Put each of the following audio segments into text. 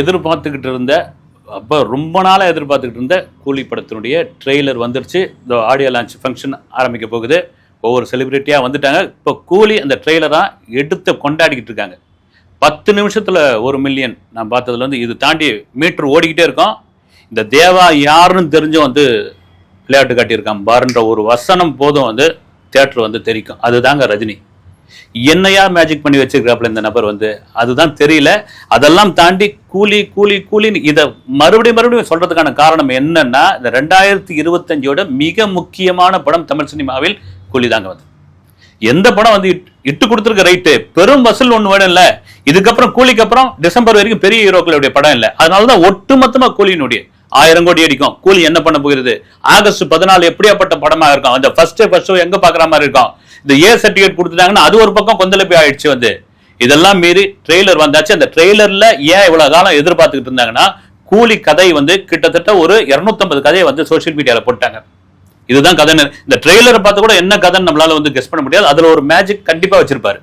எதிர்பார்த்துக்கிட்டு இருந்த அப்போ ரொம்ப நாளாக எதிர்பார்த்துக்கிட்டு இருந்த கூலி படத்தினுடைய ட்ரெய்லர் வந்துருச்சு. இந்த ஆடியோ லான்ச் ஃபங்க்ஷன் ஆரம்பிக்க போகுது. ஒவ்வொரு செலிபிரிட்டியாக வந்துட்டாங்க. இப்போ கூலி அந்த ட்ரெய்லராக எடுத்து கொண்டாடிக்கிட்டு இருக்காங்க. பத்து நிமிஷத்தில் ஒரு மில்லியன். நான் பார்த்ததுல வந்து இது தாண்டி மீட்டர் ஓடிக்கிட்டே இருக்கோம். இந்த தேவா யாருன்னு தெரிஞ்சும் வந்து விளையாட்டு காட்டியிருக்கான். பாருன்ற ஒரு வசனம் போதும் வந்து தேட்டர் வந்து தெரிக்கும். அதுதாங்க ரஜினி. என்னையா மேஜிக் பண்ணி வச்சிருக்கிறாப்புல இந்த நபர் வந்து? அதுதான் தெரியல. அதெல்லாம் தாண்டி கூலி கூலி கூலின்னு இதை மறுபடியும் மறுபடியும் சொல்றதுக்கான காரணம் என்னன்னா இந்த ரெண்டாயிரத்தி இருபத்தஞ்சோட மிக முக்கியமான படம் தமிழ் சினிமாவில் கூலி தாங்க வந்து எந்த படம் வந்து இட்டு கொடுத்துருக்க ரைட்டு பெரும் வசூல் ஒண்ணு வேணும் இல்ல. இதுக்கப்புறம் கூலிக்கு அப்புறம் டிசம்பர் வரைக்கும் பெரிய ஹீரோக்களுடைய படம் இல்ல. அதனாலதான் ஒட்டுமொத்தமா கூலியினுடைய ஆயிரம் கோடி அடிக்கும். கூலி என்ன பண்ண போகிறது? ஆகஸ்ட் பதினாலு எப்படியாப்பட்ட படமா இருக்கும்? அந்த ஃபர்ஸ்ட் ஃபர்ஸ்ட் எங்க பாக்குற மாதிரி இருக்கும்? இந்த ஏ சர்டிஃபிகேட் கொடுத்துட்டாங்கன்னா அது ஒரு பக்கம் கொந்தளிப்பு ஆயிடுச்சு வந்து. இதெல்லாம் மீறி ட்ரெய்லர் வந்தாச்சு. அந்த ட்ரெய்லர்ல ஏன் இவ்வளவு காலம் எதிர்பார்த்துக்கிட்டு இருந்தாங்கன்னா கூலி கதை வந்து கிட்டத்தட்ட ஒரு 250 கதையை வந்து சோஷியல் மீடியால போட்டாங்க. இதுதான் கதை இந்த ட்ரெய்லரை பார்த்து கூட என்ன கதைன்னு நம்மளால வந்து கெஸ் பண்ண முடியாது. அதுல ஒரு மேஜிக் கண்டிப்பா வச்சிருப்பாரு.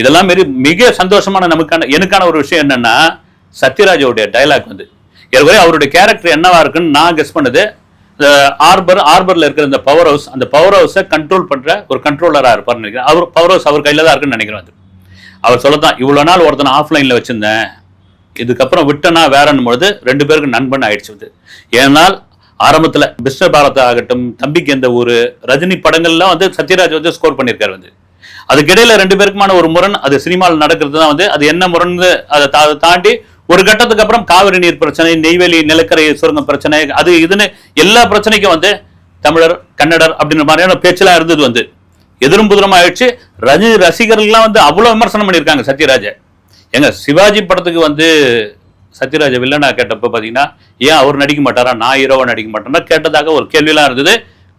இதெல்லாம் மாரி மிக சந்தோஷமான நமக்கான எனக்கான ஒரு விஷயம் என்னன்னா சத்யராஜோடைய டயலாக் வந்து. ஏற்கனவே அவருடைய கேரக்டர் என்னவா இருக்குன்னு நான் கெஸ் பண்ணது இந்த ஆர்பர் ஆர்பர்ல இருக்கிற இந்த பவர் ஹவுஸ் அந்த பவர் ஹவுஸை கண்ட்ரோல் பண்ற ஒரு கண்ட்ரோலரா இருப்பார்னு நினைக்கிறேன். அவர் பவர் ஹவுஸ் அவர் கையில தான் இருக்குன்னு நினைக்கிறேன் அது. அவர் சொல்லத்தான் இவ்வளவு நாள் ஒருத்தனை ஆஃப்லைன்ல வச்சிருந்தேன். இதுக்கப்புறம் விட்டனா வேறன்னும் பொழுது ரெண்டு பேருக்கு நண்பன் ஆயிடுச்சு வந்து ஏனால் ஆரம்பத்துல பிஸ்வர் பாரத் ஆகட்டும் தம்பிக்கு எந்த ஒரு ரஜினி படங்கள்லாம் வந்து சத்யராஜ் வந்து ஸ்கோர் பண்ணியிருக்காரு வந்து. அதுக்கிடையில ரெண்டு பேருக்குமான ஒரு முரண் அது சினிமாவில் நடக்கிறது தான் வந்து அது என்ன முரண்னு அதை தா- அதை தாண்டி ஒரு கட்டத்துக்கு அப்புறம் காவிரி நீர் பிரச்சனை நெய்வேலி நிலக்கரை சுரங்க பிரச்சனை அது இதுன்னு எல்லா பிரச்சனைக்கும் வந்து தமிழர் கன்னடர் அப்படின்ற மாதிரியான பேச்செல்லாம் இருந்தது வந்து. எதிரும் புதிரும் ஆயிடுச்சு. ரஜினி ரசிகர்கள்லாம் வந்து அவ்வளோ விமர்சனம் பண்ணியிருக்காங்க சத்யராஜ. எங்க சிவாஜி படத்துக்கு வந்து சத்யராஜ வில்லனா கேட்டப்ப பார்த்தீங்கன்னா ஏன் அவர் நடிக்க மாட்டாரா? நான் ஹீரோவை நடிக்க மாட்டேன்னா கேட்டதாக ஒரு கேள்வியெல்லாம் இருந்தது.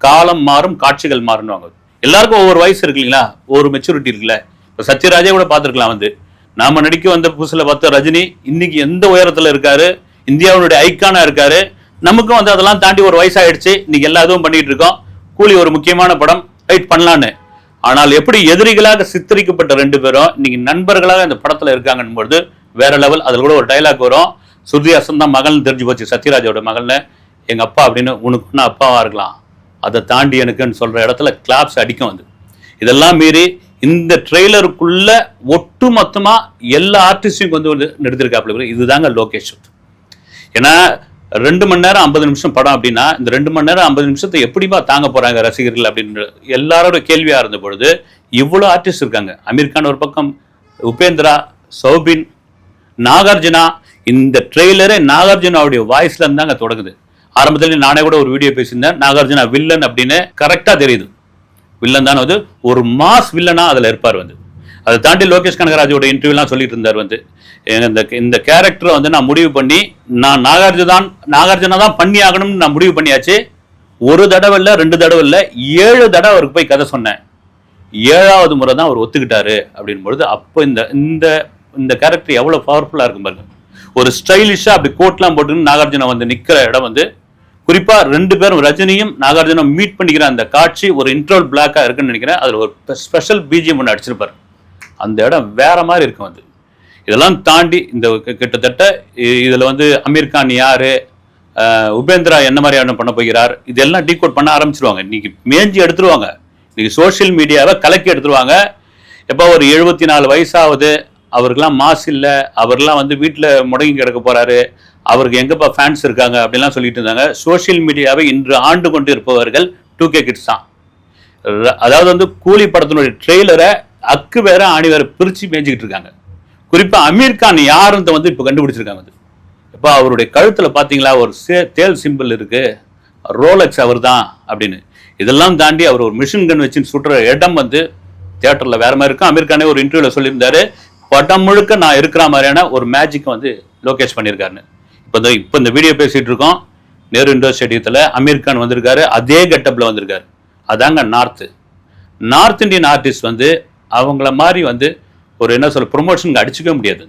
காலம் மாறும் காட்சிகள் மாறுன்னு எல்லாருக்கும் ஒவ்வொரு வயசு இருக்கு இல்லைங்களா? ஒரு மெச்சூரிட்டி இருக்குல்ல. இப்போ சத்யராஜே கூட பார்த்துருக்கலாம் வந்து. நாம நடிக்க வந்த புதுசுல பார்த்த ரஜினி இன்னைக்கு எந்த உயரத்துல இருக்காரு? இந்தியாவுடைய ஐக்கானா இருக்காரு. நமக்கும் வந்து அதெல்லாம் தாண்டி ஒரு வயசாயிடுச்சு. இன்னைக்கு எல்லா இதுவும் பண்ணிட்டு இருக்கோம். கூலி ஒரு முக்கியமான படம். வெயிட் பண்ணலான்னு. ஆனால் எப்படி எதிரிகளாக சித்தரிக்கப்பட்ட ரெண்டு பேரும் இன்னைக்கு நண்பர்களாக இந்த படத்துல இருக்காங்கன்னு பொழுது வேற லெவல் அதுல கூட ஒரு டைலாக் வரும். சுருதி ஹாசன் தான் மகள்னு தெரிஞ்சு போச்சு. சத்யராஜோட மகள்னு. எங்க அப்பா அப்படின்னு உனக்கு நான் அப்பாவா இருக்கலாம். அதை தாண்டி எனக்குன்னு சொல்ற இடத்துல கிளாப்ஸ் அடிக்கும் வந்து இதெல்லாம் மீறி இந்த ட்ரெய்லருக்குள்ள ஒட்டு மொத்தமா எல்லா ஆர்டிஸ்டையும் கொண்டு வந்து எடுத்திருக்காப்புல இதுதாங்க லோகேஷ் ஏன்னா ரெண்டு மணி நேரம் ஐம்பது நிமிஷம் படம் அப்படின்னா இந்த ரெண்டு மணி நேரம் ஐம்பது நிமிஷத்தை எப்படிப்பா தாங்க போறாங்க ரசிகர்கள் அப்படின்னு எல்லாரோட கேள்வியா இருந்த பொழுது இவ்வளோ ஆர்டிஸ்ட் இருக்காங்க. அமீர் கான் ஒரு பக்கம் உபேந்திரா சௌபின் நாகார்ஜுனா இந்த ட்ரெய்லரே நாகார்ஜுனாவுடைய வாய்ஸ்ல இருந்தாங்க தொடங்குது. ஆரம்பத்துல நானே கூட ஒரு வீடியோ பேசியிருந்தேன். நாகார்ஜுனா வில்லன் அப்படின்னு கரெக்டா தெரியுது. வில்லன் தான் வந்து ஒரு மாஸ் வில்லனா அதில் இருப்பார் வந்து. அதை தாண்டி லோகேஷ் கனகராஜோட இன்டர்வியூலாம் சொல்லிட்டு இருந்தார் வந்து. இந்த இந்த கேரக்டரை வந்து நான் முடிவு பண்ணி நான் நாகார்ஜுனா தான் நாகார்ஜுனா தான் பண்ணி ஆகணும்னு நான் முடிவு பண்ணியாச்சு. ஒரு தடவை இல்லை ரெண்டு தடவை இல்லை ஏழு தடவை அவருக்கு போய் கதை சொன்னேன். ஏழாவது முறை தான் அவர் ஒத்துக்கிட்டாரு அப்படின் பொழுது அப்போ இந்த இந்த இந்த கேரக்டர் எவ்வளோ பவர்ஃபுல்லாக இருக்கும் பாருங்க. ஒரு ஸ்டைலிஷாக அப்படி கோட்லாம் போட்டுன்னு நாகார்ஜுனா வந்து நிற்கிற இடம் வந்து குறிப்பா ரெண்டு பேரும் ரஜினியும் நாகார்ஜுனும் மீட் பண்ணிக்கிற அந்த காட்சி ஒரு இன்ட்ரோல் பிளாக்கா இருக்குன்னு நினைக்கிறேன். அதுல ஒரு ஸ்பெஷல் பிஜிஎம் ஒன்று அடிச்சிருப்பார். அந்த இடம் வேற மாதிரி இருக்கும் அது. இதெல்லாம் தாண்டி இந்த கிட்டத்தட்ட இதில் இதுல வந்து அமீர் கான் யாரு உபேந்திரா என்ன மாதிரியான பண்ண போகிறார் இதெல்லாம் டீகோட் பண்ண ஆரம்பிச்சிருவாங்க. இன்னைக்கு மேஞ்சி எடுத்துருவாங்க. இன்னைக்கு சோஷியல் மீடியாவை கலக்கி எடுத்துருவாங்க. எப்போ ஒரு எழுபத்தி நாலு வயசாவது அவருக்கெல்லாம் மாஸ் இல்லை அவர்லாம் வந்து வீட்டில் முடங்கி கிடக்க போகிறாரு அவருக்கு எங்கப்பா ஃபேன்ஸ் இருக்காங்க அப்படிலாம் சொல்லிட்டு இருந்தாங்க. சோஷியல் மீடியாவை இன்று ஆண்டு கொண்டு இருப்பவர்கள் டூ கே கிட்ஸ் தான். அதாவது வந்து கூலி படத்தினுடைய ட்ரெய்லரை அக்கு வேற ஆணி வேற பிரித்து மேய்ஞ்சிக்கிட்டு இருக்காங்க. குறிப்பாக அமீர் கான் யாருன்றத வந்து இப்போ கண்டுபிடிச்சிருக்காங்க அது. இப்போ அவருடைய கழுத்தில் பார்த்தீங்களா ஒரு சே- தேல் சிம்பிள் இருக்குது ரோலக்ஸ் அவர் தான் அப்படின்னு. இதெல்லாம் தாண்டி அவர் ஒரு மிஷின் கன் வச்சுன்னு சுட்டுற இடம் வந்து தேட்டரில் வேற மாதிரி இருக்கும். அமீர் கானே ஒரு இன்டர்வியூல சொல்லியிருந்தாரு படம் முழுக்க நான் இருக்கிற மாதிரியான ஒரு மேஜிக் வந்து லோகேஷ் பண்ணியிருக்காருன்னு. இப்போ இந்த இப்போ இந்த வீடியோ பேசிகிட்டு இருக்கோம். நேரு இண்டோர் ஸ்டேடியத்தில் அமீர் கான் வந்திருக்காரு. அதே கெட்டப்பில் வந்திருக்காரு. அதாங்க நார்த்து நார்த் இந்தியன் ஆர்டிஸ்ட் வந்து அவங்கள மாதிரி வந்து ஒரு என்ன சொல்ல ப்ரொமோஷனுக்கு அடிச்சுக்க முடியாது.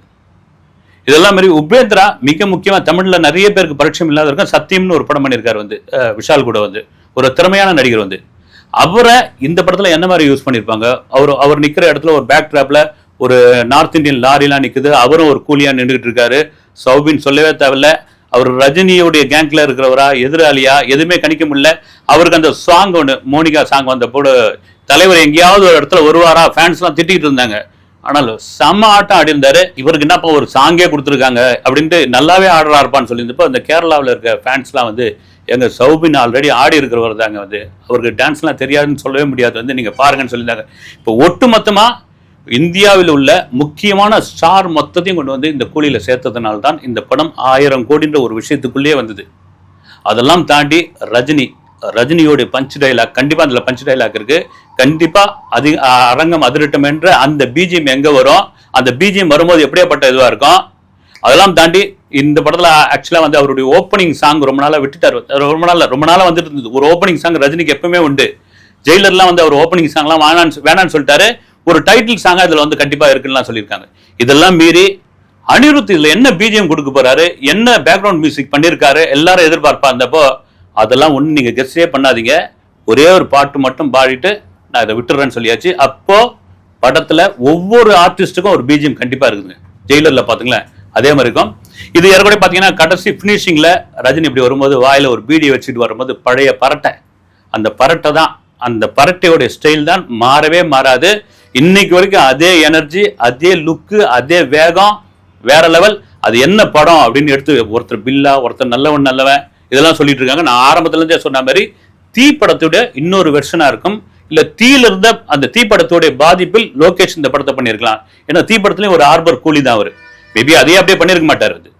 இதெல்லாம் மாதிரி உபேந்திரா மிக முக்கியமாக தமிழில் நிறைய பேருக்கு பரிட்சம் இல்லாத இருக்கும் சத்தியம்னு ஒரு படம் பண்ணியிருக்காரு வந்து விஷால் கூட வந்து. ஒரு திறமையான நடிகர் வந்து. அவரை இந்த படத்தில் என்ன மாதிரி யூஸ் பண்ணியிருப்பாங்க? அவர் அவர் நிற்கிற இடத்துல ஒரு பேக் ட்ராப்ல ஒரு நார்த் இந்தியன் லாரிலாம் நிற்குது அவரும் ஒரு கூலியாக நின்றுக்கிட்டு இருக்காரு. சௌபின் சொல்லவே தேவையில்ல. அவர் ரஜினியுடைய கேங்க்ல இருக்கிறவரா எதிராளியா எதுவுமே கணிக்க முடியல. அவருக்கு அந்த சாங் ஒன்று மோனிகா சாங் வந்த போடு தலைவர் எங்கேயாவது ஒரு இடத்துல வருவாரா? ஃபேன்ஸ்லாம் திட்டிகிட்டு இருந்தாங்க. ஆனால் செம்ம ஆட்டம் ஆடி இருந்தாரு. இவருக்கு என்னப்பா ஒரு சாங்கே கொடுத்துருக்காங்க? அப்படின்ட்டு நல்லாவே ஆடுறா இருப்பான்னு சொல்லியிருந்தப்போ அந்த கேரளாவில் இருக்க ஃபேன்ஸ்லாம் வந்து எங்கள் சௌபின் ஆல்ரெடி ஆடி இருக்கிறவர் தாங்க வந்து. அவருக்கு டான்ஸ்லாம் தெரியாதுன்னு சொல்லவே முடியாது. வந்து நீங்கள் பாருங்கன்னு சொல்லியிருந்தாங்க. இப்போ ஒட்டு மொத்தமாக இந்தியாவில் உள்ள முக்கியமான ஸ்டார் மொத்தத்தையும் கொண்டு வந்து இந்த கூலியில் சேர்த்ததுனால தான் இந்த படம் ஆயிரம் கோடின்ற ஒரு விஷயத்துக்குள்ளேயே வந்தது. அதெல்லாம் தாண்டி ரஜினி ரஜினியோட பஞ்ச் டைலாக் கண்டிப்பாக அதில் பஞ்ச் டைலாக் இருக்கு. கண்டிப்பாக அது அரங்கம் அதிரட்டம் என்ற அந்த பிஜிஎம் எங்கே வரும்? அந்த பிஜிஎம் வரும்போது எப்படியாப்பட்ட இதுவாக இருக்கும்? அதெல்லாம் தாண்டி இந்த படத்தில் ஆக்சுவலாக வந்து அவருடைய ஓப்பனிங் சாங் ரொம்ப நாளாக விட்டுட்டார். ரொம்ப நாள் ரொம்ப நாளாக வந்துட்டு இருந்தது. ஒரு ஓப்பனிங் சாங் ரஜினிக்கு எப்பவுமே உண்டு. ஜெயிலர்லாம் வந்து அவர் ஓப்பனிங் சாங்லாம் வேணான்னு வேணான்னு சொல்லிட்டாரு. ஒரு டைட்டில் சாங்கா இதுல வந்து கண்டிப்பா இருக்குன்னு சொல்லியிருக்காங்க. இதெல்லாம் மீறி அனிருத் இதுல என்ன பிஜிஎம் கொடுக்க போறாரு என்ன பேக்ரவுண்ட் மியூசிக் பண்ணியிருக்காரு எல்லாரும் எதிர்பார்ப்பா இருந்தப்போ அதெல்லாம் ஒண்ணு நீங்க கெஸ்டே பண்ணாதீங்க. ஒரே ஒரு பாட்டு மட்டும் பாடிட்டு நான் இதை விட்டுறேன்னு சொல்லியாச்சு. அப்போ படத்துல ஒவ்வொரு ஆர்டிஸ்ட்டுக்கும் ஒரு பிஜிஎம் கண்டிப்பா இருக்குதுங்க. ஜெயிலர்ல பாத்துங்களேன் அதே மாதிரி இருக்கும். இது ஏற்கனவே பாத்தீங்கன்னா கடைசி பினிஷிங்ல ரஜினி இப்படி வரும்போது வாயில ஒரு பீடி வச்சுட்டு வரும்போது பழைய பரட்டை. அந்த பரட்டை தான். அந்த பரட்டையோட ஸ்டைல் தான் மாறவே மாறாது. இன்னைக்கு வரைக்கும் அதே எனர்ஜி அதே லுக்கு அதே வேகம் வேற லெவல் அது என்ன படம் அப்படின்னு எடுத்து ஒருத்தர் பில்லா ஒருத்தர் நல்லவன் நல்லவன் இதெல்லாம் சொல்லிட்டு இருக்காங்க. நான் ஆரம்பத்துல இருந்தே சொன்ன மாதிரி தீ இன்னொரு வெர்ஷனா இருக்கும். இல்ல தீல இருந்த அந்த தீ பாதிப்பில் லோகேஷ் இந்த படத்தை பண்ணியிருக்கலாம். ஏன்னா தீ ஒரு ஆர்பர் கூலி தான் அவரு. மேபி அதே அப்படியே பண்ணிருக்க மாட்டாரு அது.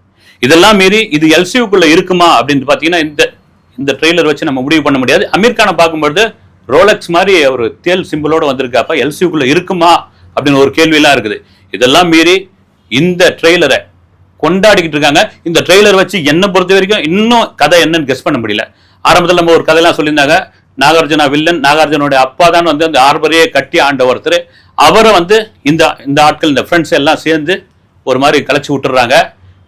இதெல்லாம் மீறி இது எல்சியூக்குள்ள இருக்குமா அப்படின்னு பாத்தீங்கன்னா இந்த இந்த ட்ரெய்லர் வச்சு நம்ம முடிவு பண்ண முடியாது. அமீர் கானை பார்க்கும்பொழுது ரோலக்ஸ் மாதிரி ஒரு தேல் சிம்பிளோட வந்திருக்காப்ப எல்சிக்குள்ளே இருக்குமா அப்படின்னு ஒரு கேள்வியெல்லாம் இருக்குது. இதெல்லாம் மீறி இந்த ட்ரெய்லரை கொண்டாடிக்கிட்டு இருக்காங்க. இந்த ட்ரெய்லர் வச்சு என்ன பொறுத்த வரைக்கும் இன்னும் கதை என்னன்னு கெஸ் பண்ண முடியல. ஆரம்பத்தில் நம்ம ஒரு கதையெல்லாம் சொல்லியிருந்தாங்க நாகார்ஜுனா வில்லன் நாகார்ஜுனோட அப்பா தான் வந்து அந்த ஆர்பரையே கட்டி ஆண்ட ஒருத்தர். அவரை வந்து இந்த இந்த ஆட்கள் இந்த ஃப்ரெண்ட்ஸ் எல்லாம் சேர்ந்து ஒரு மாதிரி கலைச்சு விட்டுறாங்க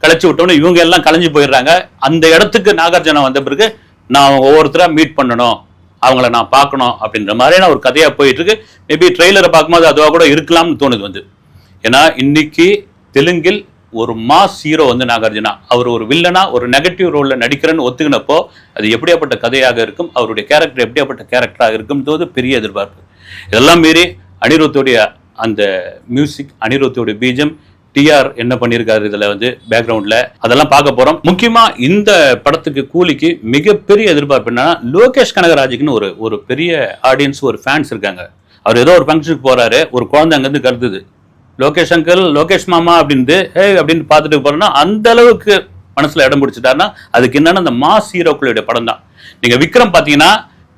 கலைச்சு விட்டோன்னு இவங்க எல்லாம் கலைஞ்சு போயிடுறாங்க. அந்த இடத்துக்கு நாகார்ஜுனா வந்த பிறகு நான் ஒவ்வொருத்தராக மீட் பண்ணணும். அவங்கள நான் பார்க்கணும் அப்படின்ற மாதிரியான ஒரு கதையாக போயிட்டு இருக்கு மேபி ட்ரெய்லரை பார்க்கும்போது அதுவாக கூட இருக்கலாம்னு தோணுது வந்து. ஏன்னா இன்னைக்கு தெலுங்கில் ஒரு மாஸ் ஹீரோ வந்து நாகார்ஜுனா. அவர் ஒரு வில்லனா ஒரு நெகட்டிவ் ரோலில் நடிக்கிறேன்னு ஒத்துக்கினப்போ அது எப்படியாப்பட்ட கதையாக இருக்கும் அவருடைய கேரக்டர் எப்படியாப்பட்ட கேரக்டராக இருக்கும்ன்றது பெரிய எதிர்பார்ப்பு. இதெல்லாம் மீறி அனிருத்துடைய அந்த மியூசிக் அனிருத்துடைய பீஜம் டிஆர் என்ன பண்ணியிருக்காரு இதுல வந்து பேக்ரவுண்ட்ல அதெல்லாம் பார்க்க போறோம். முக்கியமா இந்த படத்துக்கு கூலிக்கு மிகப்பெரிய எதிர்பார்ப்பு என்னன்னா லோகேஷ் கனகராஜுக்குன்னு ஒரு ஒரு பெரிய ஆடியன்ஸ் ஒரு ஃபேன்ஸ் இருக்காங்க. அவர் ஏதோ ஒரு ஃபங்க்ஷனுக்கு போறாரு ஒரு குழந்தை அங்கேருந்து கருதுது. லோகேஷ் அங்கிள் லோகேஷ் மாமா அப்படின்ட்டு ஏ அப்படின்னு பார்த்துட்டு போறோம்னா அந்த அளவுக்கு மனசுல இடம் பிடிச்சிட்டாருன்னா அதுக்கு என்னன்னா அந்த மாஸ் ஹீரோக்களுடைய படம் தான். நீங்க விக்ரம் பாத்தீங்கன்னா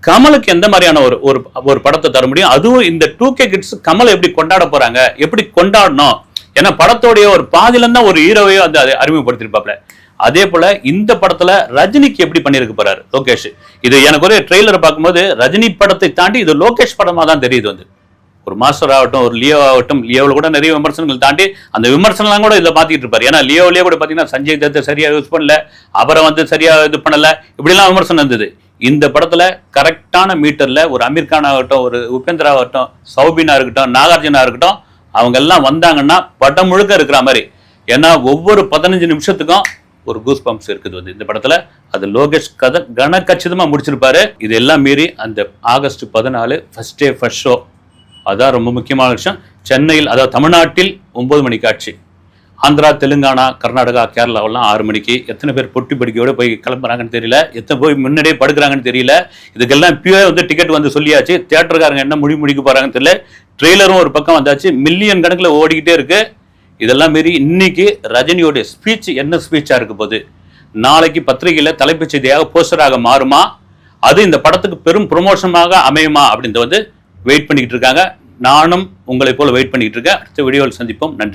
கமலுக்கு எந்த மாதிரியான ஒரு ஒரு ஒரு படத்தை தர முடியும்? அதுவும் இந்த டூ கே கிட்ஸ் கமலை எப்படி கொண்டாட போறாங்க? எப்படி கொண்டாடணும்? ஏன்னா படத்தோடைய ஒரு பாதியில தான் ஒரு ஹீரோவையோ வந்து அதை அறிமுகப்படுத்திருப்பாப்ல அதே போல இந்த படத்துல ரஜினிக்கு எப்படி பண்ணியிருக்க போறாரு லோகேஷ்? இது எனக்கு ஒரு ட்ரெய்லரை பார்க்கும்போது ரஜினி படத்தை தாண்டி இது லோகேஷ் படமா தான் தெரியுது வந்து. ஒரு மாஸ்டர் ஆகட்டும் ஒரு லியோ ஆகட்டும் லியோவில் கூட நிறைய விமர்சனங்கள் தாண்டி அந்த விமர்சனம்லாம் கூட இதில் பார்த்துட்டு இருப்பார். ஏன்னா லியோவிலேயே கூட பார்த்தீங்கன்னா சஞ்சய் தத்தை சரியாக யூஸ் பண்ணல அவரை வந்து சரியாக இது பண்ணலை இப்படிலாம் விமர்சனம் இருந்தது. இந்த படத்தில் கரெக்டான மீட்டரில் ஒரு அமீர் கான் ஆகட்டும் ஒரு உபேந்திரா ஆகட்டும் சௌபினா இருக்கட்டும் நாகார்ஜுனா இருக்கட்டும் அவங்க எல்லாம் வந்தாங்கன்னா படம் முழுக்க இருக்கிற மாதிரி. ஏன்னா ஒவ்வொரு பதினஞ்சு நிமிஷத்துக்கும் ஒரு கூஸ் பம்ப்ஸ் இருக்குது வந்து. இந்த படத்துல அது லோகேஷ் கதை கனக்கச்சிதமா முடிச்சிருப்பாரு. இது எல்லாம் மீறி அந்த ஆகஸ்ட் பதினாலு ஃபர்ஸ்ட் டே ஃபர்ஸ்ட் ஷோ அதான் ரொம்ப முக்கியமான விஷயம். சென்னையில் அதாவது தமிழ்நாட்டில் ஒன்பது மணி காட்சி ஆந்திரா தெலுங்கானா கர்நாடகா கேரளாவெல்லாம் ஆறு மணிக்கு எத்தனை பேர் பொட்டி படிக்கையோடு போய் கிளம்புறாங்கன்னு தெரியல. எத்தனை போய் முன்னாடியே படுக்கிறாங்கன்னு தெரியல. இதுக்கெல்லாம் இப்பயே வந்து டிக்கெட் வந்து சொல்லியாச்சு. தேட்டருக்காரங்க என்ன முடி முடிக்க போகிறாங்கன்னு தெரியல. ட்ரெய்லரும் ஒரு பக்கம் வந்தாச்சு. மில்லியன் கணக்கில் ஓடிக்கிட்டே இருக்கு. இதெல்லாம் மீறி இன்னைக்கு ரஜினியோடைய ஸ்பீச் என்ன ஸ்பீச்சாக இருக்க போகுது? நாளைக்கு பத்திரிகையில் தலைப்புச் செய்தியாக போஸ்டராக மாறுமா? அது இந்த படத்துக்கு பெரும் ப்ரொமோஷனாக அமையுமா? அப்படின்றத வந்து வெயிட் பண்ணிக்கிட்டு இருக்காங்க. நானும் உங்களை போல் வெயிட் பண்ணிக்கிட்டு இருக்கேன். அடுத்த வீடியோவில் சந்திப்போம். நன்றி.